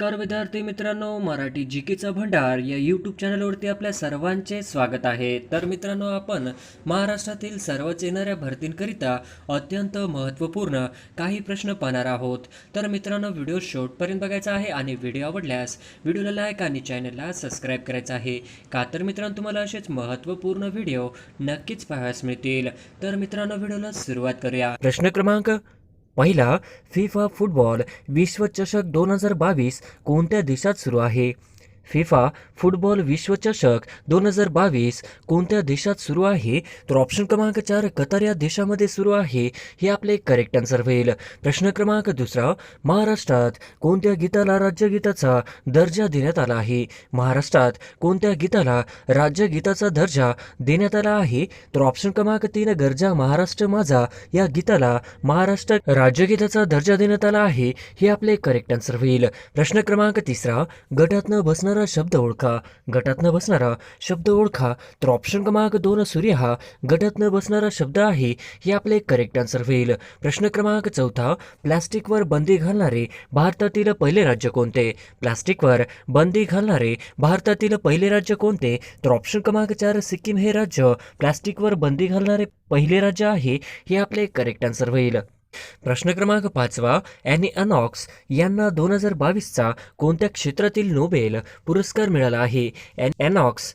नमस्कार विद्यार्थी मित्रांनो मराठी जीकेचा भंडार या यूट्यूब चॅनलवरती आपल्या सर्वांचे स्वागत आहे. तर मित्रांनो आपण महाराष्ट्रातील सर्वच येणाऱ्या भरतींकरिता अत्यंत महत्त्वपूर्ण काही प्रश्न पाहणार आहोत. तर मित्रांनो व्हिडिओ शेवटपर्यंत बघायचा आहे आणि व्हिडिओ आवडल्यास व्हिडिओला लाईक आणि चॅनलला सबस्क्राईब करायचं आहे. का तर मित्रांनो तुम्हाला असेच महत्त्वपूर्ण व्हिडिओ नक्कीच पाहायला मिळतील. तर मित्रांनो व्हिडिओला सुरुवात करूया. प्रश्न क्रमांक पहिला फिफा फुटबॉल विश्वचषक दोन हजार बावीस कोणत्या देशात सुरू आहे? फिफा फुटबॉल विश्वचषक दोन हजार बावीस कोणत्या देशात सुरू आहे? तर ऑप्शन क्रमांक चार कतार या देशामध्ये सुरू आहे. हे आपले करेक्ट आन्सर होईल. प्रश्न क्रमांक दुसरा महाराष्ट्रात कोणत्या गीताला राज्यगीताचा दर्जा देण्यात आला आहे? महाराष्ट्रात कोणत्या गीताला राज्यगीताचा दर्जा देण्यात आला आहे? तर ऑप्शन क्रमांक तीन गरजा महाराष्ट्र माझा या गीताला महाराष्ट्र राज्यगीताचा दर्जा देण्यात आला आहे. हे आपले करेक्ट आन्सर होईल. प्रश्न क्रमांक तिसरा गटातनं बसणारा बसणारा शब्द ओळखा गटात न बसणारा शब्द ओळखा. तर ऑप्शन क्रमांक दोन सूर्य हा गटात न बसणारा शब्द आहे हे आपले करेक्ट आन्सर होईल. प्रश्न क्रमांक चौथा प्लास्टिकवर बंदी घालणारे भारतातील पहिले राज्य कोणते? प्लास्टिकवर बंदी घालणारे भारतातील पहिले राज्य कोणते? तर ऑप्शन क्रमांक चार सिक्कीम हे राज्य. प्लास्टिकवर बंदी घालणारे पहिले राज्य आहे हे आपले करेक्ट आन्सर होईल. प्रश्न क्रमांक पाचवा ॲनी अनॉक्स यांना दोन हजार बावीसचा कोणत्या क्षेत्रातील नोबेल पुरस्कार मिळाला आहे? ॲन अॅनॉक्स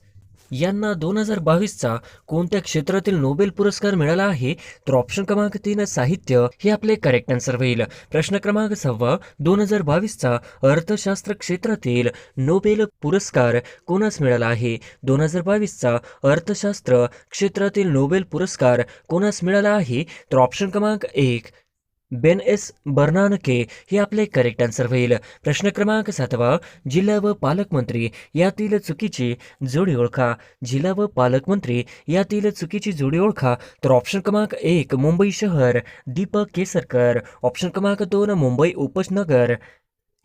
यांना दोन हजार बावीसचा कोणत्या क्षेत्रातील नोबेल पुरस्कार मिळाला आहे? तर ऑप्शन क्रमांक तीन साहित्य हे आपले करेक्ट आन्सर होईल. प्रश्न क्रमांक सहावा दोन हजार बावीसचा अर्थशास्त्र क्षेत्रातील नोबेल पुरस्कार कोणास मिळाला आहे? दोन हजार बावीसचा अर्थशास्त्र क्षेत्रातील नोबेल पुरस्कार कोणास मिळाला आहे? तर ऑप्शन क्रमांक एक बेन एस बर्नानके हे आपले करेक्ट आन्सर होईल. प्रश्न क्रमांक सातवा जिल्हा व पालकमंत्री यातील चुकीची जोडी ओळखा. जिल्हा व पालकमंत्री यातील चुकीची जोडी ओळखा. तर ऑप्शन क्रमांक एक मुंबई शहर दीपक केसरकर. ऑप्शन क्रमांक दोन मुंबई उपनगर.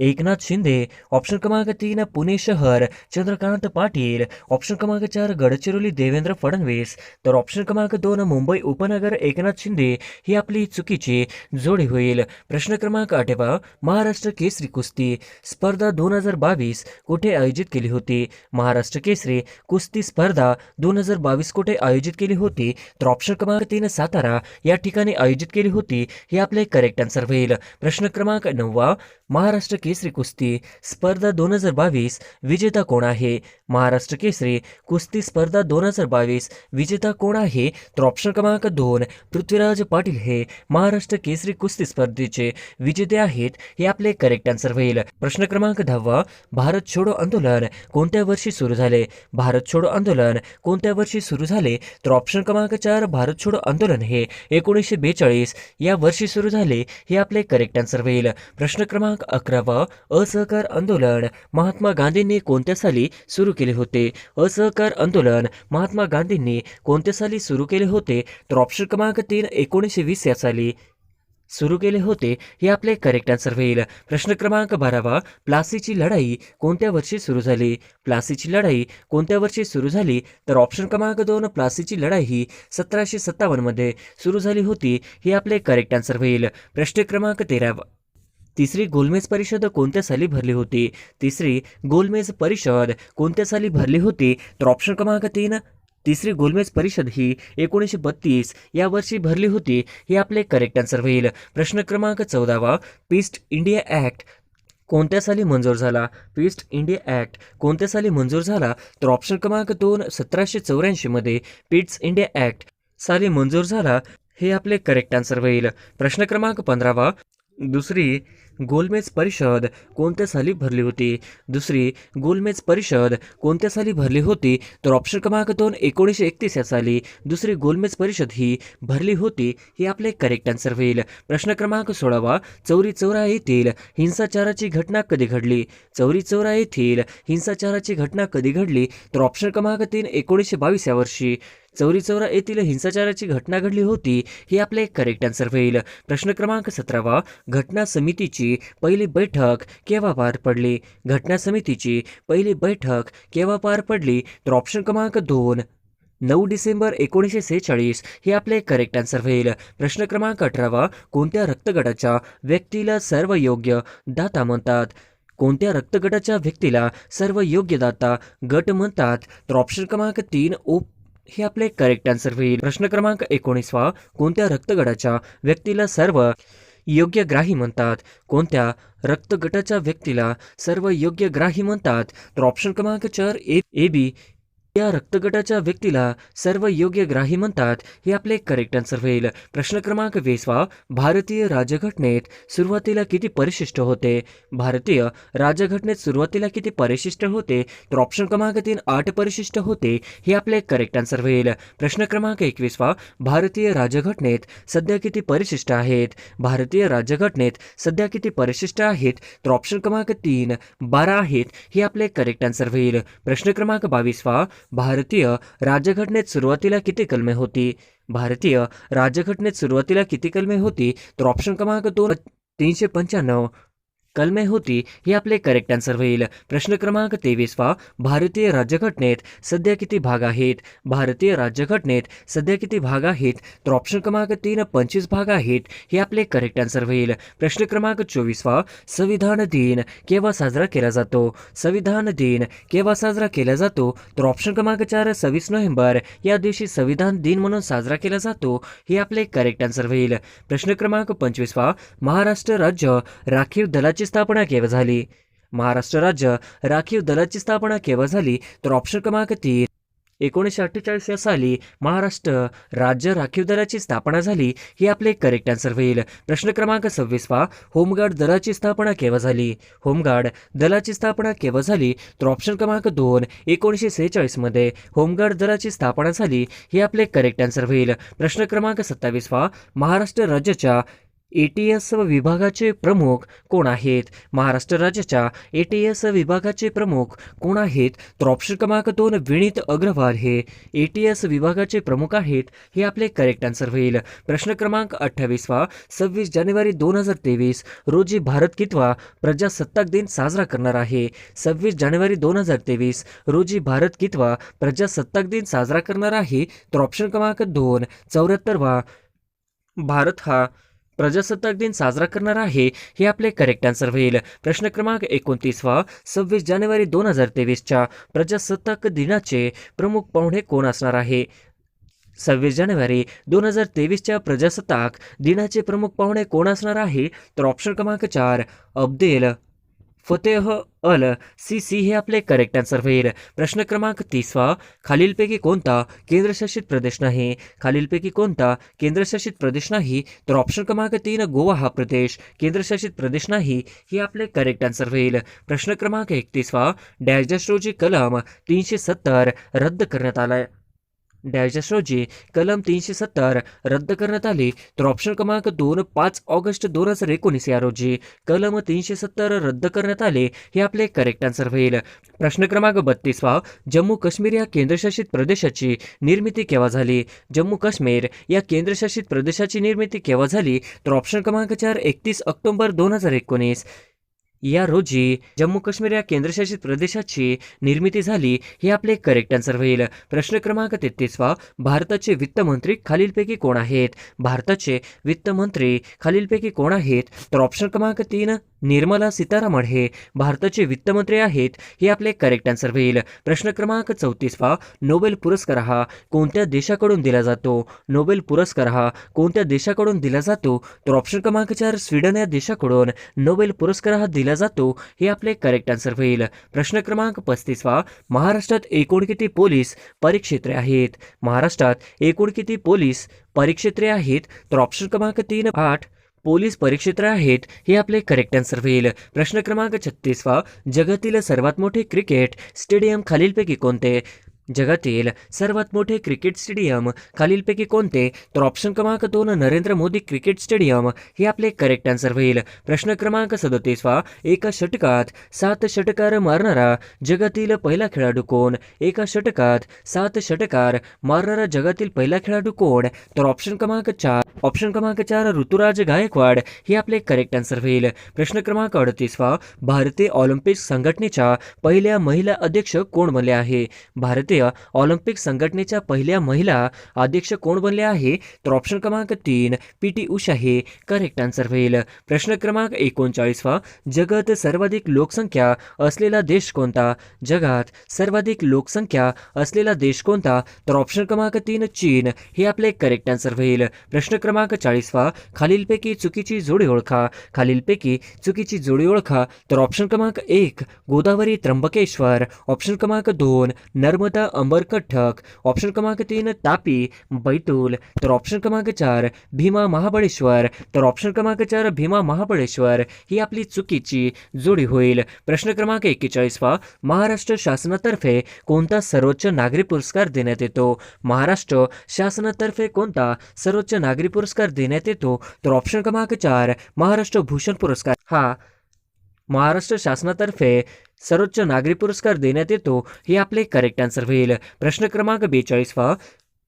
एकनाथ शिंदे ऑप्शन क्रमांक तीन पुणे शहर चंद्रकांत पाटील ऑप्शन क्रमांक चार गडचिरोली देवेंद्र फडणवीस तर ऑप्शन क्रमांक दोन मुंबई उपनगर एकनाथ शिंदे ही आपली चुकीची जोडी होईल. प्रश्न क्रमांक आठवा महाराष्ट्र केसरी कुस्ती स्पर्धा दोन हजार बावीस कुठे आयोजित केली होती? महाराष्ट्र केसरी कुस्ती स्पर्धा दोन हजार बावीस कुठे आयोजित केली होती? तर ऑप्शन क्रमांक तीन सातारा या ठिकाणी आयोजित केली होती हे आपले करेक्ट आन्सर होईल. प्रश्न क्रमांक नववा महाराष्ट्र केसरी कुस्ती स्पर्धा दोन हजार बावीस विजेता कोण आहे? महाराष्ट्र केसरी कुस्ती स्पर्धा दोन हजार बावीस विजेता कोण आहे? तर ऑप्शन क्रमांक दोन पृथ्वीराज पाटील हे महाराष्ट्र केसरी कुस्ती स्पर्धेचे विजेते आहेत हे आपले करेक्ट आन्सर होईल. प्रश्न क्रमांक दहावा भारत छोडो आंदोलन कोणत्या वर्षी सुरू झाले? भारत छोडो आंदोलन कोणत्या वर्षी सुरू झाले? तर ऑप्शन क्रमांक चार भारत छोडो आंदोलन हे एकोणीसशे बेचाळीस या वर्षी सुरू झाले हे आपले करेक्ट आन्सर होईल. प्रश्न क्रमांक अकरावा असहकार आंदोलन. महात्मा गांधींनी कोणत्या साली सुरू केले होते? असहकार आंदोलन. महात्मा गांधींनी कोणत्या साली सुरू केले होते? तर ऑप्शन क्रमांक तीन एकोणीसशे वीस या साली सुरू केले होते हे आपले करेक्ट आन्सर होईल. प्रश्न क्रमांक बारावा प्लासीची लढाई कोणत्या वर्षी सुरू झाली? प्लासीची लढाई कोणत्या वर्षी सुरू झाली? तर ऑप्शन क्रमांक दोन प्लासीची लढाई ही सतराशे सत्तावन्नमध्ये सुरू झाली होती हे आपले करेक्ट आन्सर होईल. प्रश्न क्रमांक तेरावा तिसरी गोलमेज परिषद कोणत्या साली भरली होती? तिसरी गोलमेज परिषद कोणत्या साली भरली होती? तर ऑप्शन क्रमांक तीन तिसरी गोलमेज परिषद ही एकोणीसशे बत्तीस या वर्षी भरली होती हे आपले करेक्ट आन्सर होईल. प्रश्न क्रमांक चौदावा पीस्ट इंडिया ॲक्ट कोणत्या साली मंजूर झाला? पीस्ट इंडिया ॲक्ट कोणत्या साली मंजूर झाला? तर ऑप्शन क्रमांक दोन सतराशे चौऱ्याऐंशीमध्ये पीट्स इंडिया ॲक्ट साली मंजूर झाला हे आपले करेक्ट आन्सर होईल. प्रश्न क्रमांक पंधरावा दुसरी गोलमेज परिषद कोणत्या साली भरली होती? दुसरी गोलमेज परिषद कोणत्या साली भरली होती? तर ऑप्शन क्रमांक दोन एकोणीसशे एकतीस या साली. दुसरी गोलमेज परिषद ही भरली होती हे आपले करेक्ट आन्सर होईल. प्रश्न क्रमांक सोळावा चौरी चौरा येथील हिंसाचाराची घटना कधी घडली? चौरी चौरा येथील हिंसाचाराची घटना कधी घडली? तर ऑप्शन क्रमांक तीन एकोणीसशे बावीस या वर्षी. चौरी चौरा येथील हिंसाचाराची घटना घडली होती हे आपले करेक्ट आन्सर होईल. प्रश्न क्रमांक सतरावा घटना समितीची पहिली बैठक केव्हा पार पडली? घटना समितीची पहिली बैठक केव्हा पार पडली? तर ऑप्शन क्रमांक दोन नऊ डिसेंबर एकोणीसशे सेहेचाळीस हे आपले करेक्ट आन्सर होईल. प्रश्न क्रमांक अठरावा कोणत्या रक्तगटाच्या व्यक्तीला सर्व योग्य दाता म्हणतात? कोणत्या रक्तगटाच्या व्यक्तीला सर्व योग्य दाता गट म्हणतात? तर ऑप्शन क्रमांक तीन ओ हे आपले करेक्ट आन्सर होईल. प्रश्न क्रमांक एकोणीसवा कोणत्या रक्तगटाच्या व्यक्तीला सर्व योग्य ग्राही म्हणतात? कोणत्या रक्तगटाच्या व्यक्तीला सर्व योग्य ग्राही म्हणतात? तर ऑप्शन क्रमांक चार ए ए बी या रक्तगटाच्या व्यक्तीला सर्व योग्य ग्राही म्हणतात. हे आपले करेक्ट आन्सर होईल. प्रश्न क्रमांक वीसवा भारतीय राजघटनेत सुरुवातीला किती परिशिष्ट होते? भारतीय राजघटनेत सुरुवातीला किती परिशिष्ट होते? तर ऑप्शन क्रमांक तीन आठ परिशिष्ट होते. हे आपले करेक्ट आन्सर होईल. प्रश्न क्रमांक एकवीसवा भारतीय राजघटनेत सध्या किती परिशिष्ट आहेत? भारतीय राजघटनेत सध्या किती परिशिष्ट आहेत? तर ऑप्शन क्रमांक तीन बारा आहेत. हे आपले करेक्ट आन्सर होईल. प्रश्न क्रमांक बावीसवा भारतीय राज्यघटनेत सुरुवातीला किती कलमे होती? भारतीय राज्यघटनेत सुरुवातीला किती कलमे होती? तर ऑप्शन क्रमांक दोन तीनशे पंच्याण्णव. कलमे होती हे आपले करेक्ट आन्सर होईल. प्रश्न क्रमांक तेवीसवा भारतीय राज्यघटनेत सध्या किती भाग आहेत? भारतीय राज्यघटनेत सध्या किती भाग आहेत? तर ऑप्शन क्रमांक तीन पंचवीस भाग आहेत. हे आपले करेक्ट आन्सर होईल. प्रश्न क्रमांक चोवीसवा संविधान दिन केव्हा साजरा केला जातो? संविधान दिन केव्हा साजरा केला जातो? तर ऑप्शन क्रमांक चार सव्वीस नोव्हेंबर. या दिवशी संविधान दिन म्हणून साजरा केला जातो. हे आपले करेक्ट आन्सर होईल. प्रश्न क्रमांक पंचवीसवा महाराष्ट्र राज्य राखीव दलाची स्थापना केव्हा झाली? महाराष्ट्र राज्य राखीव दलाची स्थापना केव्हा झाली? तर ऑप्शन क्रमांक तीन. एकोणीसशे अठ्ठेचाळीस या साली महाराष्ट्र राज्य राखीव दलाची स्थापना झाली ही आपले करेक्ट आन्सर होईल. प्रश्न क्रमांक सव्वीसवा होमगार्ड दलाची स्थापना केव्हा झाली? होमगार्ड दलाची स्थापना केव्हा झाली? तर ऑप्शन क्रमांक दोन एकोणीसशे सेहेचाळीसमध्ये होमगार्ड दलाची स्थापना झाली ही आपले करेक्ट आन्सर होईल. प्रश्न क्रमांक सत्तावीसवा महाराष्ट्र राज्याच्या ए टी एस विभागाचे प्रमुख कोण आहेत? महाराष्ट्र राज्याच्या ए टी एस विभागाचे प्रमुख कोण आहेत? तर ऑप्शन क्रमांक दोन विनीत अग्रवाल हे ए टी एस विभागाचे प्रमुख आहेत हे आपले करेक्ट आन्सर होईल. प्रश्न क्रमांक अठ्ठावीसवा सव्वीस जानेवारी दोन हजार तेवीस रोजी भारत कितवा प्रजासत्ताक दिन साजरा करणार आहे? सव्वीस जानेवारी दोन हजार तेवीस रोजी भारत कितवा प्रजासत्ताक दिन साजरा करणार आहे? तर ऑप्शन क्रमांक दोन चौऱ्याहत्तरवा भारत हा प्रजासत्ताक दिन साजरा करणार आहे हे आपले करेक्ट आन्सर होईल. प्रश्न क्रमांक एकोणतीसवा सव्वीस जानेवारी दोन हजार तेवीसच्या प्रजासत्ताक दिनाचे प्रमुख पाहुणे कोण असणार आहे? सव्वीस जानेवारी दोन हजार तेवीसच्या प्रजासत्ताक दिनाचे प्रमुख पाहुणे कोण असणार आहे? तर ऑप्शन क्रमांक चार Abdel Fattah al Sisi हे आपले करेक्ट आन्सर होईल. प्रश्न क्रमांक तीसवा खालीलपैकी कोणता केंद्रशासित प्रदेश नाही? खालीलपैकी कोणता केंद्रशासित प्रदेश नाही? तर ऑप्शन क्रमांक तीन गोवा हा प्रदेश. केंद्रशासित प्रदेश नाही हे आपले करेक्ट आन्सर होईल. प्रश्न क्रमांक एकतीसवा डॅश डॅश रोजी कलम तीनशे सत्तर रद्द करण्यात आलाय. डॅश रोजी कलम तीनशे सत्तर रद्द करण्यात आली. तर ऑप्शन क्रमांक दोन पाच ऑगस्ट दोन हजार एकोणीस या रोजी कलम तीनशे सत्तर रद्द करण्यात आले हे आपले करेक्ट आन्सर होईल. प्रश्न क्रमांक बत्तीसवा जम्मू काश्मीर या केंद्रशासित प्रदेशाची निर्मिती केव्हा झाली? जम्मू काश्मीर या केंद्रशासित प्रदेशाची निर्मिती केव्हा झाली? तर ऑप्शन क्रमांक चार एकतीस ऑक्टोबर दोन हजार एकोणीस. या रोजी जम्मू काश्मीर या केंद्रशासित प्रदेशाची निर्मिती झाली हे आपले करेक्ट आन्सर होईल. प्रश्न क्रमांक तेहतीसवा भारताचे वित्तमंत्री खालीलपैकी कोण आहेत? भारताचे वित्तमंत्री खालीलपैकी कोण आहेत? तर ऑप्शन क्रमांक तीन निर्मला सीतारामन हे भारताचे वित्तमंत्री आहेत हे आपले करेक्ट आन्सर होईल. प्रश्न क्रमांक चौतीसवा नोबेल पुरस्कार हा कोणत्या देशाकडून दिला जातो? नोबेल पुरस्कार हा कोणत्या देशाकडून दिला जातो? तर ऑप्शन क्रमांक चार स्वीडन या देशाकडून नोबेल पुरस्कार हा दिला जातो हे आपले करेक्ट आन्सर होईल. प्रश्न क्रमांक पस्तीसवा महाराष्ट्रात एकूण किती पोलीस परिक्षेत्रे आहेत? महाराष्ट्रात एकूण किती पोलीस परिक्षेत्रे आहेत? तर ऑप्शन क्रमांक तीन आठ पोलीस परिक्षेत्र आहेत हे आपले करेक्ट आन्सर होईल. प्रश्न क्रमांक छत्तीसवा जगातील सर्वात मोठे क्रिकेट स्टेडियम खालीलपैकी कोणते? जगातील सर्वात मोठे क्रिकेट स्टेडियम खालीलपैकी कोणते? तर ऑप्शन क्रमांक दोन नरेंद्र मोदी क्रिकेट स्टेडियम. हे आपले करेक्ट आन्सर होईल. प्रश्न क्रमांक सदतीसवा एका षटकात सात षटकार मारणारा जगातील पहिला खेळाडू कोण? एका षटकात सात षटकार मारणारा जगातील पहिला खेळाडू कोण? तर ऑप्शन क्रमांक चार ऑप्शन क्रमांक चार ऋतुराज गायकवाड. हे आपले करेक्ट आन्सर होईल. प्रश्न क्रमांक अडतीसवा भारतीय ऑलिम्पिक संघटनेच्या पहिल्या महिला अध्यक्ष कोण बनले आहे? भारतीय भारतीय ऑलिम्पिक संघटनेच्या पहिल्या महिला अध्यक्ष कोण बनले आहे? तर ऑप्शन क्रमांक तीन पी टी उषा हे. करेक्ट आन्सर होईल. प्रश्न क्रमांक एकोणचाळीसवा जगात सर्वाधिक लोकसंख्या असलेला देश कोणता? जगात सर्वाधिक लोकसंख्या असलेला देश कोणता? तर ऑप्शन क्रमांक तीन चीन. हे आपले करेक्ट आन्सर होईल. प्रश्न क्रमांक चाळीसवा खालीलपैकी चुकीची जोडी ओळखा. खालीलपैकी चुकीची जोडी ओळखा. तर ऑप्शन क्रमांक एक गोदावरी त्र्यंबकेश्वर. ऑप्शन क्रमांक दोन नर्मदा अंबरकठ्ठक ऑप्शन क्रमांक तीन तापी बैतूल तर ऑप्शन क्रमांक चार भीमा महाबळेश्वर तर ऑप्शन क्रमांक चार भीमा महाबळेश्वर. ही आपली चुकीची जोडी होईल. प्रश्न क्रमांक एक्केचाळीसवा महाराष्ट्र शासनातर्फे कोणता सर्वोच्च नागरी पुरस्कार देण्यात येतो? महाराष्ट्र शासनातर्फे कोणता सर्वोच्च नागरी पुरस्कार देण्यात येतो? तर ऑप्शन क्रमांक चार महाराष्ट्र भूषण पुरस्कार. हा महाराष्ट्र शासनातर्फे सर्वोच्च नागरी पुरस्कार देण्यात येतो हे आपले करेक्ट आन्सर होईल. प्रश्न क्रमांक बेचाळीसवा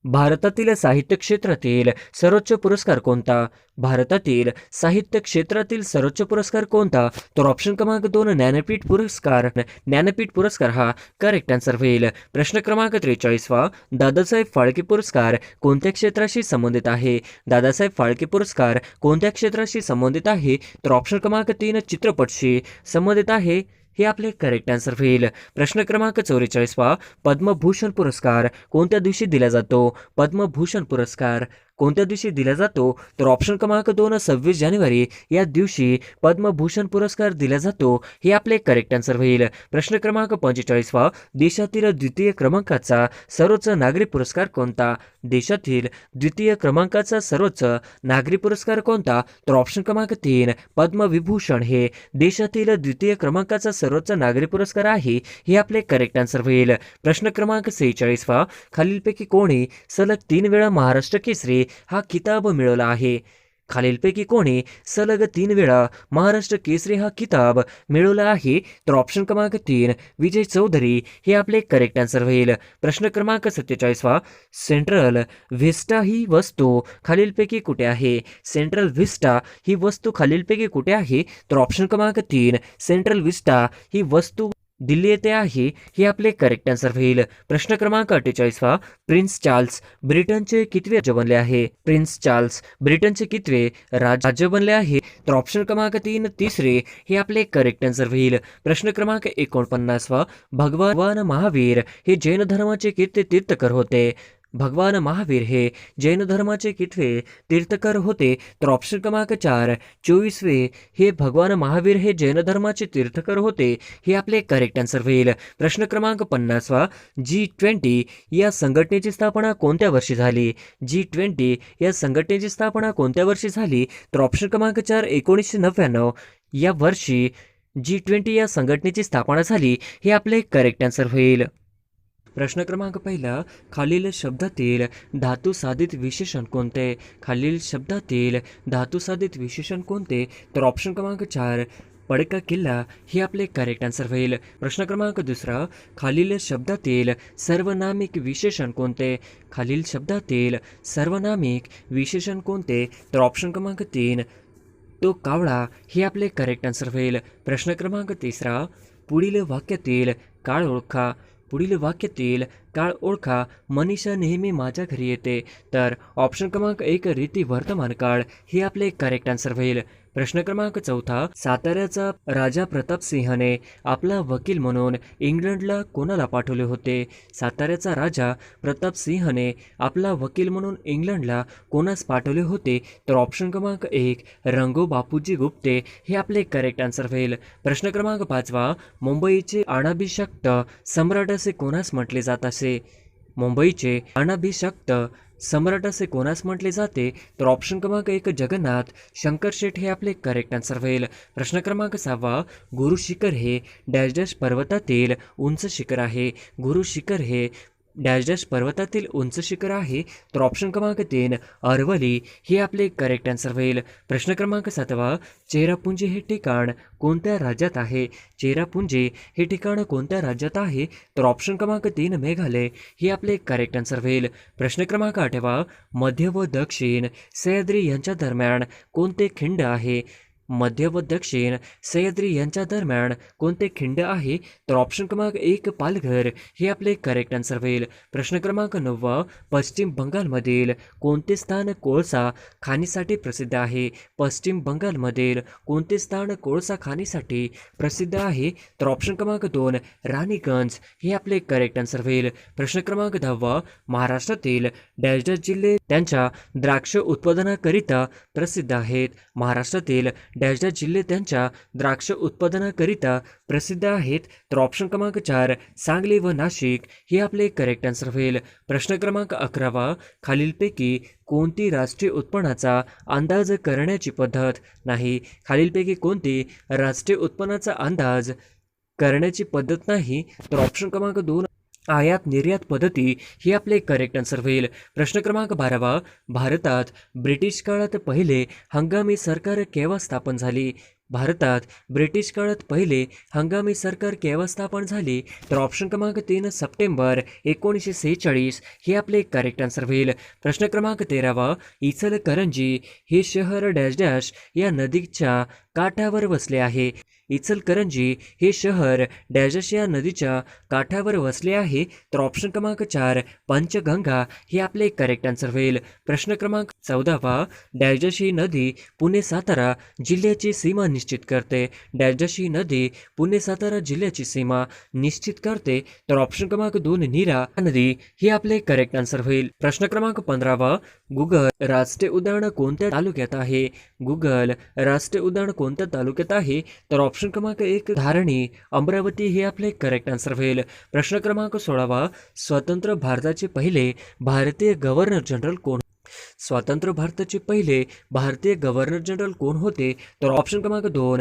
भारतातील साहित्य क्षेत्रातील सर्वोच्च पुरस्कार कोणता? भारतातील साहित्य क्षेत्रातील सर्वोच्च पुरस्कार कोणता? तर ऑप्शन क्रमांक दोन ज्ञानपीठ पुरस्कार. ज्ञानपीठ पुरस्कार हा करेक्ट आन्सर होईल. प्रश्न क्रमांक त्रेचाळीसवा दादासाहेब फाळके पुरस्कार कोणत्या क्षेत्राशी संबंधित आहे? दादासाहेब फाळके पुरस्कार कोणत्या क्षेत्राशी संबंधित आहे? तर ऑप्शन क्रमांक तीन चित्रपटशी संबंधित आहे. हे आपले करेक्ट आन्सर होईल प्रश्न क्रमांक चौवेचाळीसवा पद्मभूषण पुरस्कार. कोणत्या दिवशी दिला जातो? पद्मभूषण पुरस्कार. कोणत्या दिवशी दिला जातो तर ऑप्शन क्रमांक दोन सव्वीस जानेवारी या दिवशी पद्मभूषण पुरस्कार दिला जातो हे आपले करेक्ट आन्सर होईल. प्रश्न क्रमांक पंचेचाळीसवा देशातील द्वितीय क्रमांकाचा सर्वोच्च नागरी पुरस्कार कोणता? देशातील द्वितीय क्रमांकाचा सर्वोच्च नागरी पुरस्कार कोणता? तर ऑप्शन क्रमांक तीन पद्मविभूषण हे देशातील द्वितीय क्रमांकाचा सर्वोच्च नागरी पुरस्कार आहे हे आपले करेक्ट आन्सर होईल. प्रश्न क्रमांक सेहेचाळीसवा खालीलपैकी कोणी सलग तीन वेळा महाराष्ट्र केसरी हा किताब मिळवला आहे. खालीलपैकी कोणी सलग तीन वेळा महाराष्ट्र केसरी हा किताब मिळवला आहे. तर ऑप्शन क्रमांक तीन विजय चौधरी हे आपले करेक्ट आन्सर होईल. प्रश्न क्रमांक सत्तेचाळीसवा सेंट्रल व्हिस्टा ही वस्तू खालीलपैकी कुठे आहे? सेंट्रल व्हिस्टा ही वस्तू खालीलपैकी कुठे आहे? तर ऑप्शन क्रमांक तीन सेंट्रल व्हिस्टा ही वस्तू दिल्ली येथे आहे. हे आपले करेक्ट आन्सर होईल. प्रश्न क्रमांक अठ्ठेचाळीसवा प्रिन्स चार्ल्स ब्रिटनचे कितवे राज्य बनले आहे? प्रिन्स चार्ल्स ब्रिटनचे कितवे राज- राज्य बनले आहे? तर ऑप्शन क्रमांक तीन तिसरे हे आपले करेक्ट आन्सर होईल. प्रश्न क्रमांक एकोणपन्नासवा भगवान महावीर हे जैन धर्माचे किती तीर्थकर होते? भगवान महावीर हे जैन धर्माचे कितवे तीर्थकर होते? तर ऑप्शन क्रमांक चार चोवीसवे हे भगवान महावीर हे जैन धर्माचे तीर्थकर होते? हे आपले करेक्ट आन्सर होईल. प्रश्न क्रमांक पन्नासवा जी ट्वेंटी या संघटनेची स्थापना कोणत्या वर्षी झाली? जी ट्वेंटी या संघटनेची स्थापना कोणत्या वर्षी झाली? तर ऑप्शन क्रमांक चार एकोणीसशे नव्याण्णव. या वर्षी जी ट्वेंटी या संघटनेची स्थापना झाली हे आपले करेक्ट आन्सर होईल. प्रश्न क्रमांक पहिला खालील शब्दातील धातू साधित विशेषण कोणते? खालील शब्दातील धातू साधित विशेषण कोणते? तर ऑप्शन क्रमांक चार पडका किल्ला हे आपले करेक्ट आन्सर होईल. प्रश्न क्रमांक दुसरा खालील शब्दातील सर्वनामिक विशेषण कोणते? खालील शब्दातील सर्वनामिक विशेषण कोणते? तर ऑप्शन क्रमांक तीन तो कावळा हे आपले करेक्ट आन्सर होईल. प्रश्न क्रमांक तिसरा पुढील वाक्यातील काळ ओळखा. पुढील वाक्यातील काळ ओळखा मनीषा नेहमी माझ्या घरी येते. तर ऑप्शन क्रमांक एक रीती वर्तमान काळ. हे आपले करेक्ट आन्सर होईल. प्रश्न क्रमांक चौथा साताऱ्याचा राजा प्रताप सिंहने आपला वकील म्हणून इंग्लंडला कोणाला पाठवले होते? साताऱ्याचा राजा प्रताप सिंहने आपला वकील म्हणून इंग्लंडला कोणास पाठवले होते? तर ऑप्शन क्रमांक एक रंगो बापूजी गुप्ते हे आपले करेक्ट आन्सर होईल. प्रश्न क्रमांक पाचवा मुंबईचे अनाभिषक्त सम्राट असे कोणास म्हटले जात असे? मुंबईचे अनाभिषक्त सम्राट असे कोणास म्हटले जाते? तर ऑप्शन क्रमांक एक जगन्नाथ शंकर शेठ हे आपले करेक्ट आन्सर होईल. प्रश्न क्रमांक सहावा गुरु शिखर हे डॅश डॅश पर्वतातील उंच शिखर आहे. गुरु शिखर हे डॅश डॅश पर्वतातील उंच शिखर आहे तर ऑप्शन क्रमांक तीन अरवली. हे आपले करेक्ट आन्सर होईल. प्रश्न क्रमांक सातवा चेरापुंजी हे ठिकाण कोणत्या राज्यात आहे? चेरापुंजी हे ठिकाण कोणत्या राज्यात आहे? तर ऑप्शन क्रमांक तीन मेघालय. हे आपले करेक्ट आन्सर होईल. प्रश्न क्रमांक आठवा मध्य व दक्षिण. सह्याद्री यांच्या दरम्यान कोणते खिंड आहे? मध्य व दक्षिण सह्याद्री यांच्या दरम्यान कोणते खिंड आहे तर ऑप्शन क्रमांक एक पालघर. हे आपले करेक्ट आन्सर होईल. प्रश्न क्रमांक नववा पश्चिम बंगालमधील कोणते स्थान कोळसा खाणीसाठी प्रसिद्ध आहे? पश्चिम बंगालमधील कोणते स्थान कोळसा खाणीसाठी प्रसिद्ध आहे? तर ऑप्शन क्रमांक दोन राणीगंज. हे आपले करेक्ट आन्सर होईल. प्रश्न क्रमांक दहावा महाराष्ट्रातील डॅश डॅश जिल्हे त्यांच्या द्राक्ष उत्पादनाकरिता प्रसिद्ध आहेत. महाराष्ट्रातील डॅश डॅश जिल्हे त्यांच्या द्राक्ष उत्पादनाकरिता प्रसिद्ध आहेत. तर ऑप्शन क्रमांक चार सांगली व नाशिक. हे आपले करेक्ट आन्सर होईल. प्रश्न क्रमांक अकरावा खालीलपैकी कोणती राष्ट्रीय उत्पन्नाचा अंदाज करण्याची पद्धत नाही? खालीलपैकी कोणती राष्ट्रीय उत्पन्नाचा अंदाज करण्याची पद्धत नाही? तर ऑप्शन क्रमांक दोन आयात निर्यात पद्धती ही आपले करेक्ट आन्सर होईल. प्रश्न क्रमांक बारावा भारतात ब्रिटिश काळात पहिले हंगामी सरकार केव्हा स्थापन झाली? भारतात ब्रिटिश काळात पहिले हंगामी सरकार केव्हा स्थापन झाली? तर ऑप्शन क्रमांक तीन सप्टेंबर एकोणीसशे सेहेचाळीस हे आपले करेक्ट आन्सर होईल. प्रश्न क्रमांक तेरावा इचलकरंजी हे शहर डॅश डॅश या नदीच्या काठावर वसले आहे. इचलकरंजी हे शहर डॅश या नदीच्या काठावर वसले आहे. तर ऑप्शन क्रमांक चार पंचगंगा हे आपले करेक्ट आन्सर होईल. प्रश्न क्रमांक चौदावा डॅश ही नदी पुणे सातारा जिल्ह्याची सीमा निश्चित करते. डॅजशी ही नदी पुणे सातारा जिल्ह्याची सीमा निश्चित करते. तर ऑप्शन क्रमांक दोन नीरा नदी हे आपले करेक्ट आन्सर होईल. प्रश्न क्रमांक पंधरावा गुगल राष्ट्रीय उद्यान कोणत्या तालुक्यात आहे? गुगल राष्ट्रीय उद्यान कोणत्या तालुक्यात आहे? तर ऑप्शन क्रमांक एक धारणी अमरावती हे आपले करेक्ट आन्सर होईल. प्रश्न क्रमांक सोळावा स्वतंत्र भारताचे पहिले भारतीय गव्हर्नर जनरल कोण? स्वतंत्र भारताचे पहिले भारतीय गव्हर्नर जनरल कोण होते? तर ऑप्शन क्रमांक दोन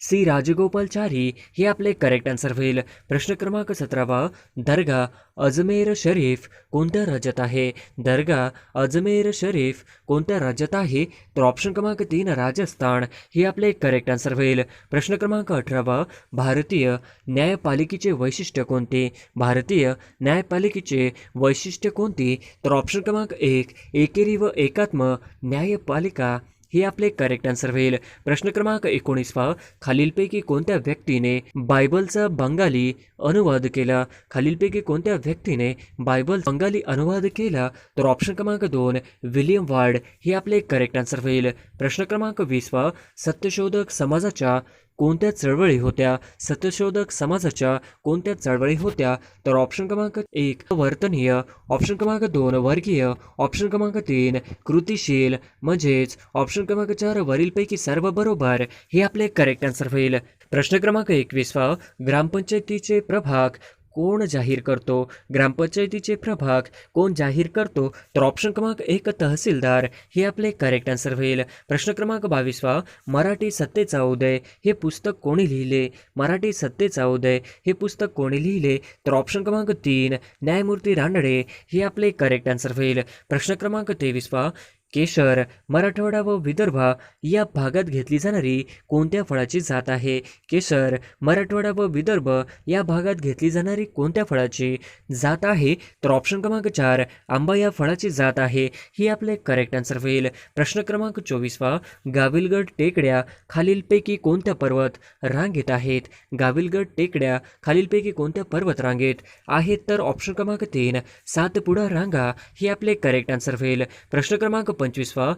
सी राजगोपालचारी हे आपले करेक्ट आन्सर होईल. प्रश्न क्रमांक सतरावा दर्गा अजमेर शरीफ कोणत्या राज्यात आहे? दर्गा अजमेर शरीफ कोणत्या राज्यात आहे? तर ऑप्शन क्रमांक तीन राजस्थान हे आपले करेक्ट आन्सर होईल. प्रश्न क्रमांक अठरावा भारतीय न्यायपालिकेचे वैशिष्ट्य कोणते? भारतीय न्यायपालिकेचे वैशिष्ट्य कोणते? तर ऑप्शन क्रमांक एक एकेरी व एकात्म न्यायपालिका हे आपले करेक्ट आन्सर होईल. प्रश्न क्रमांक एकोणीसवा. खालीलपैकी कोणत्या व्यक्तीने बायबलचा बंगाली अनुवाद केला? खालीलपैकी कोणत्या व्यक्तीने बायबल बंगाली अनुवाद केला? तर ऑप्शन क्रमांक दोन विलियम वार्ड हे आपले करेक्ट आन्सर होईल. प्रश्न क्रमांक वीसवा. सत्यशोधक समाजाच्या कोणत्या चळवळी होत्या? सत्यशोधक समाजाच्या कोणत्या चळवळी होत्या? तर ऑप्शन क्रमांक एक वर्तनीय. ऑप्शन क्रमांक दोन वर्गीय. ऑप्शन क्रमांक तीन कृतिशील. म्हणजेच ऑप्शन क्रमांक चार वरीलपैकी सर्व बरोबर हे आपले करेक्ट आन्सर होईल. प्रश्न क्रमांक एकवीसवा ग्रामपंचायतीचे प्रभाग कोण जाहीर करतो? ग्रामपंचायतीचे प्रभाग कोण जाहीर करतो? तर ऑप्शन क्रमांक एक तहसीलदार हे आपले करेक्ट आन्सर होईल. प्रश्न क्रमांक बावीसवा मराठी सत्तेचा उदय हे पुस्तक कोणी लिहिले? मराठी सत्तेचा उदय हे पुस्तक कोणी लिहिले? तर ऑप्शन क्रमांक तीन न्यायमूर्ती रानडे हे आपले करेक्ट आन्सर होईल. प्रश्न क्रमांक तेवीसवा केशर मराठवाडा व विदर्भ या भागात घेतली जाणारी कोणत्या फळाची जात आहे? केशर मराठवाडा व विदर्भ या भागात घेतली जाणारी कोणत्या फळाची जात आहे? तर ऑप्शन क्रमांक चार आंबा या फळाची जात आहे. ही आपले करेक्ट आन्सर होईल. प्रश्न क्रमांक चोवीसवा गाविलगड टेकड्या खालीलपैकी कोणत्या पर्वत रांगेत आहेत? गाविलगड टेकड्या खालीलपैकी कोणत्या पर्वत रांगेत आहेत? तर ऑप्शन क्रमांक तीन सातपुडा रांगा ही आपले करेक्ट आन्सर होईल. प्रश्न क्रमांक पंचवीसवा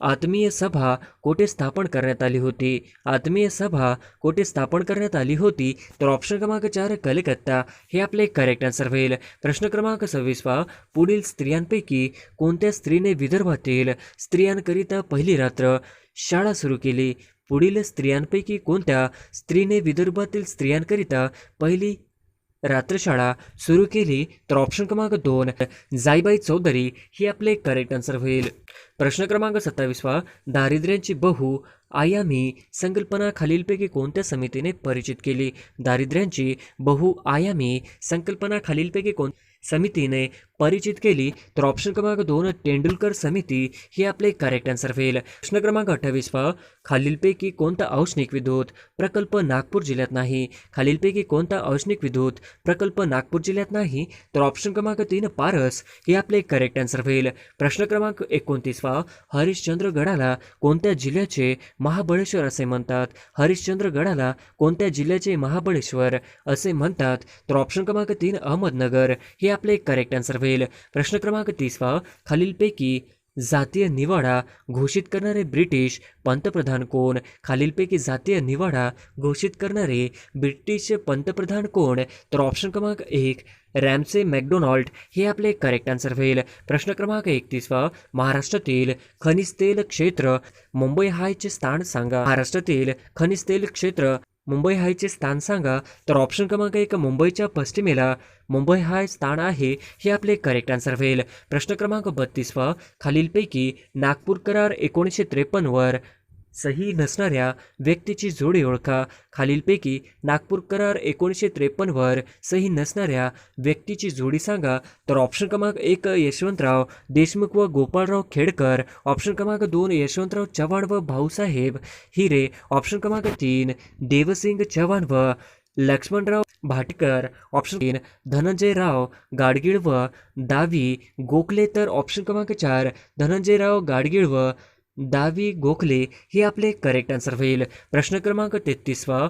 आत्मीय सभा कोठे स्थापन करण्यात आली होती? आत्मीय सभा कोठे स्थापन करण्यात आली होती? तर ऑप्शन क्रमांक चार कलकत्ता. हे आपले करेक्ट आन्सर होईल. प्रश्न क्रमांक सव्वीसवा पुढील स्त्रियांपैकी कोणत्या स्त्रीने विदर्भातील स्त्रियांकरिता पहिली रात्र शाळा सुरू केली? पुढील स्त्रियांपैकी कोणत्या स्त्रीने विदर्भातील स्त्रियांकरिता पहिली रात्रशाळा सुरू केली तर ऑप्शन क्रमांक दोन जाईबाई चौधरी ही आपले करेक्ट आन्सर होईल. प्रश्न क्रमांक सत्तावीसवा दारिद्र्यांची बहु आयामी संकल्पना खालीलपैकी कोणत्या समितीने परिचित केली? दारिद्र्यांची बहु आयामी संकल्पना खालीलपैकी कोण समितीने परिचित केली तर ऑप्शन क्रमांक दोन तेंडुलकर समिती हे आपले करेक्ट आन्सर होईल प्रश्न क्रमांक अठ्ठावीस पहा. खालीलपैकी कोणता औष्णिक विद्युत प्रकल्प नागपूर जिल्ह्यात नाही? खालीलपैकी कोणता औष्णिक विद्युत प्रकल्प नागपूर जिल्ह्यात नाही? तर ऑप्शन क्रमांक तीन पारस हे आपले करेक्ट आन्सर होईल प्रश्न क्रमांक एकोणतीस पहा. हरिश्चंद्रगडाला कोणत्या जिल्ह्याचे महाबळेश्वर असे म्हणतात? हरिश्चंद्रगडाला कोणत्या जिल्ह्याचे महाबळेश्वर असे म्हणतात? तर ऑप्शन क्रमांक तीन अहमदनगर हे आपले करेक्ट आन्सर होईल प्रश्न क्रमांक तीसवा खालीलपैकी जातीय निवाडा घोषित करणारे ब्रिटिश पंतप्रधान कोण? खालीलपैकी जातीय निवाडा घोषित करणारे ब्रिटिश पंतप्रधान कोण? तर ऑप्शन क्रमांक एक रॅमसे मॅकडोनाल्ड. हे आपले करेक्ट आन्सर होईल. प्रश्न क्रमांक एकतीसवा महाराष्ट्रातील खनिज तेल क्षेत्र मुंबई हायचे स्थान सांगा. महाराष्ट्रातील खनिज तेल क्षेत्र मुंबई हायचे स्थान सांगा तर ऑप्शन क्रमांक एक मुंबईच्या पश्चिमेला. मुंबई हाय स्थान आहे हे आपले करेक्ट आन्सर होईल. प्रश्न क्रमांक बत्तीसवा खालीलपैकी नागपूर करार एकोणीसशे त्रेपन्नवर. सही नसणाऱ्या व्यक्तीची जोडी ओळखा. खालीलपैकी नागपूर करार एकोणीसशे त्रेपन्नवर सही नसणाऱ्या व्यक्तीची जोडी सांगा. तर ऑप्शन क्रमांक एक यशवंतराव देशमुख व गोपाळराव खेडकर. ऑप्शन क्रमांक दोन यशवंतराव चव्हाण व भाऊसाहेब हिरे. ऑप्शन क्रमांक तीन देवसिंग चव्हाण व लक्ष्मणराव भाटकर. ऑप्शन तीन धनंजयराव गाडगीळ व दावी गोखले. तर ऑप्शन क्रमांक चार धनंजयराव गाडगीळ व दावी गोखले हे आपले करेक्ट आन्सर होईल. प्रश्न क्रमांक तेहतीसवा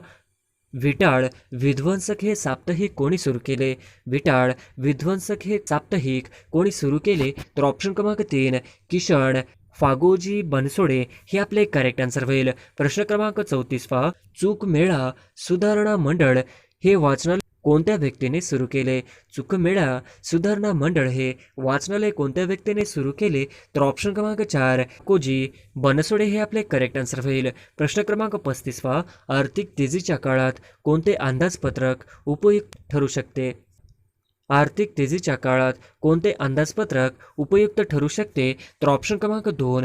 विटाळ विध्वंसक हे साप्ताहिक कोणी सुरू केले? विटाळ विध्वंसक हे साप्ताहिक कोणी सुरू केले? तर ऑप्शन क्रमांक तीन किशन फागोजी बनसोडे हे आपले करेक्ट आन्सर होईल. प्रश्न क्रमांक चौतीसवा चूक मेळा सुधारणा मंडळ हे वाचनालय कोणत्या व्यक्तीने सुरू केले? चुकमेळा सुधारणा मंडळ हे वाचनालय कोणत्या व्यक्तीने सुरू केले? तर ऑप्शन क्रमांक चार कोजी बनसोडे हे आपले करेक्ट आन्सर होईल. प्रश्न क्रमांक पस्तीसवा आर्थिक तेजीच्या काळात कोणते अंदाजपत्रक उपयुक्त ठरू शकते? आर्थिक तेजीच्या काळात कोणते अंदाजपत्रक उपयुक्त ठरू शकते? तर ऑप्शन क्रमांक दोन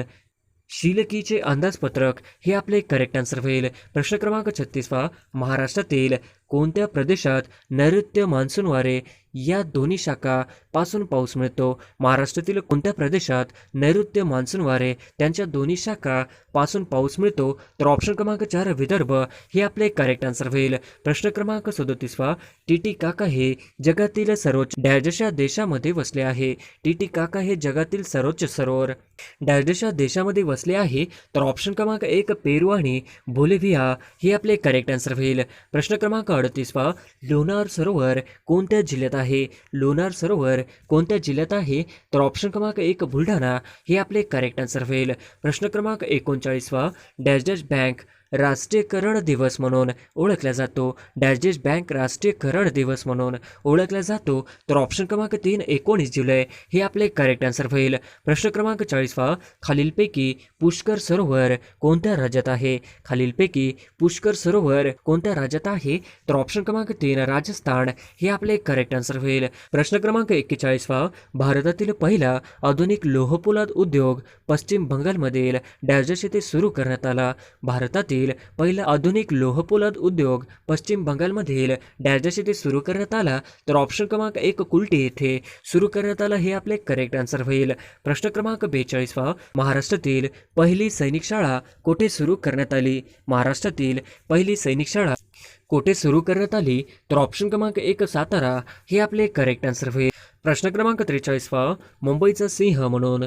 शिलकीचे अंदाजपत्रक हे आपले करेक्ट आन्सर होईल. प्रश्न क्रमांक छत्तीसवा महाराष्ट्रातील कोणत्या प्रदेशात नैऋत्य मान्सून वारे या दोन्ही शाखा पासून पाऊस मिळतो. महाराष्ट्रातील कोणत्या प्रदेशात नैऋत्य मान्सून वारे त्यांच्या दोन्ही शाखा पासून पाऊस मिळतो? तर ऑप्शन क्रमांक चार विदर्भ. हे आपले करेक्ट आन्सर होईल. प्रश्न क्रमांक सदोतीसवा. टीटी काका हे जगातील सर्वोच्च डॅजशा देशामध्ये वसले आहे. टीटी काका हे जगातील सर्वोच्च सरोवर डॅजशा देशामध्ये वसले आहे. तर ऑप्शन क्रमांक एक पेरू आणि बोलिव्हिया हे आपले करेक्ट आन्सर होईल. प्रश्न क्रमांक अडतीसवा. लोणार सरोवर कोणत्या जिल्ह्यात आहे? लोणार सरोवर कोणत्या जिल्ह्यात आहे? तर ऑप्शन क्रमांक एक बुलढाणा. हे आपले करेक्ट आन्सर होईल. प्रश्न क्रमांक एकोणचाळीसवा. डॅश डॅश बँक राष्ट्रीयकरण दिवस म्हणून ओळखला जातो. डॅश बँक राष्ट्रीयकरण दिवस म्हणून ओळखला जातो. तर ऑप्शन क्रमांक तीन एकोणीस जुलै हे आपले करेक्ट आन्सर होईल. प्रश्न क्रमांक चाळीसवा खालीलपैकी पुष्कर सरोवर कोणत्या राज्यात आहे? खालीलपैकी पुष्कर सरोवर कोणत्या राज्यात आहे? तर ऑप्शन क्रमांक तीन राजस्थान हे आपले करेक्ट आन्सर होईल. प्रश्न क्रमांक एक्केचाळीसवा भारतातील पहिला आधुनिक लोहपोलाद उद्योग पश्चिम बंगालमधील डॅजस येथे सुरू करण्यात आला. भारतातील पहिला आधुनिक लोहपोलाद उद्योग पश्चिम बंगालमधील डॅजस येथे सुरू करण्यात आला तर ऑप्शन क्रमांक एक कुलटी येथे सुरू करण्यात आला हे आपले करेक्ट आन्सर होईल. प्रश्न क्रमांक बेचाळीसवा महाराष्ट्रातील पहिली सैनिक शाळा कोठे सुरू करण्यात आली? महाराष्ट्रातील पहिली सैनिक शाळा कोठे सुरू करण्यात आली? तर ऑप्शन क्रमांक एक सातारा हे आपले करेक्ट आन्सर होईल. प्रश्न क्रमांक त्रेचाळीसवा मुंबईचा सिंह म्हणून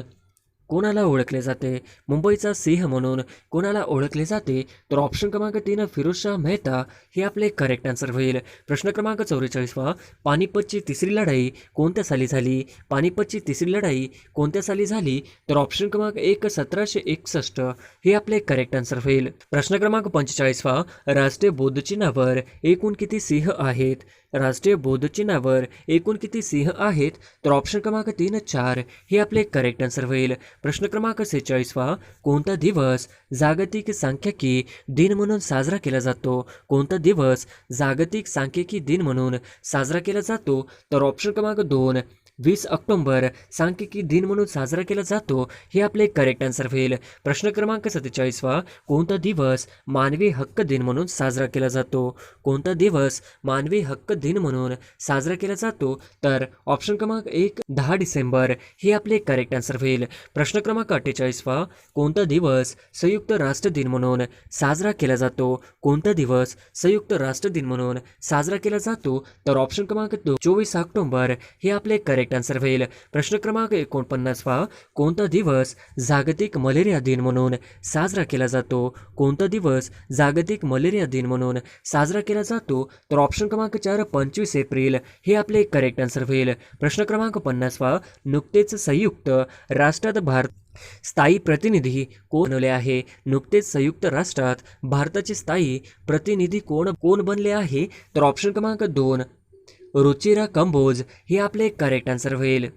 कोणाला ओळखले जाते? मुंबईचा सिंह म्हणून कोणाला ओळखले जाते? तर ऑप्शन क्रमांक तीन फिरोजशाह मेहता हे आपले करेक्ट आन्सर होईल. प्रश्न क्रमांक चौवेचाळीसवा पानिपतची तिसरी लढाई कोणत्या साली झाली? पानिपतची तिसरी लढाई कोणत्या साली झाली? तर ऑप्शन क्रमांक एक सतराशे एकसष्ट हे आपले करेक्ट आन्सर होईल. प्रश्न क्रमांक पंचेचाळीसवा राष्ट्रीय बौद्ध चिन्हावर एकूण किती सिंह आहेत? राष्ट्रीय बौद्ध चिन्हावर एकूण किती सिंह आहेत तर ऑप्शन क्रमांक तीन चार हे आपले करेक्ट आन्सर होईल. प्रश्न क्रमांक सेहेचाळीसवा कोणता दिवस जागतिक सांख्यिकी दिन म्हणून साजरा केला जातो? कोणता दिवस जागतिक सांख्यिकी दिन म्हणून साजरा केला जातो? तर ऑप्शन क्रमांक दोन वीस ऑक्टोंबर सांख्यिकी दिन म्हणून साजरा केला जातो हे आपले करेक्ट आन्सर होईल. प्रश्न क्रमांक सत्तेचाळीसवा कोणता दिवस मानवी हक्क दिन म्हणून साजरा केला जातो? कोणता दिवस मानवी हक्क दिन म्हणून साजरा केला जातो? तर ऑप्शन क्रमांक एक दहा डिसेंबर हे आपले करेक्ट आन्सर होईल. प्रश्न क्रमांक अठ्ठेचाळीसवा कोणता दिवस संयुक्त राष्ट्र दिन म्हणून साजरा केला जातो? कोणता दिवस संयुक्त राष्ट्र दिन म्हणून साजरा केला जातो? तर ऑप्शन क्रमांक चोवीस ऑक्टोंबर हे आपले करेक्ट आन्सर होईल प्रश्न क्रमांक एकोणपन्नासवा कोणता दिवस जागतिक मलेरिया दिन म्हणून साजरा केला जातो? कोणता दिवस जागतिक मलेरिया दिन म्हणून साजरा केला जातो? तर ऑप्शन क्रमांक चार पंचवीस एप्रिल. हे आपले करेक्ट आन्सर होईल. प्रश्न क्रमांक पन्नासवा नुकतेच संयुक्त राष्ट्रात भारत स्थायी प्रतिनिधी कोण बनवले आहे? नुकतेच संयुक्त राष्ट्रात भारताचे स्थायी प्रतिनिधी कोण कोण बनले आहे? तर ऑप्शन क्रमांक दोन रुचिरा कंबोज हे आपले करेक्ट आन्सर होईल.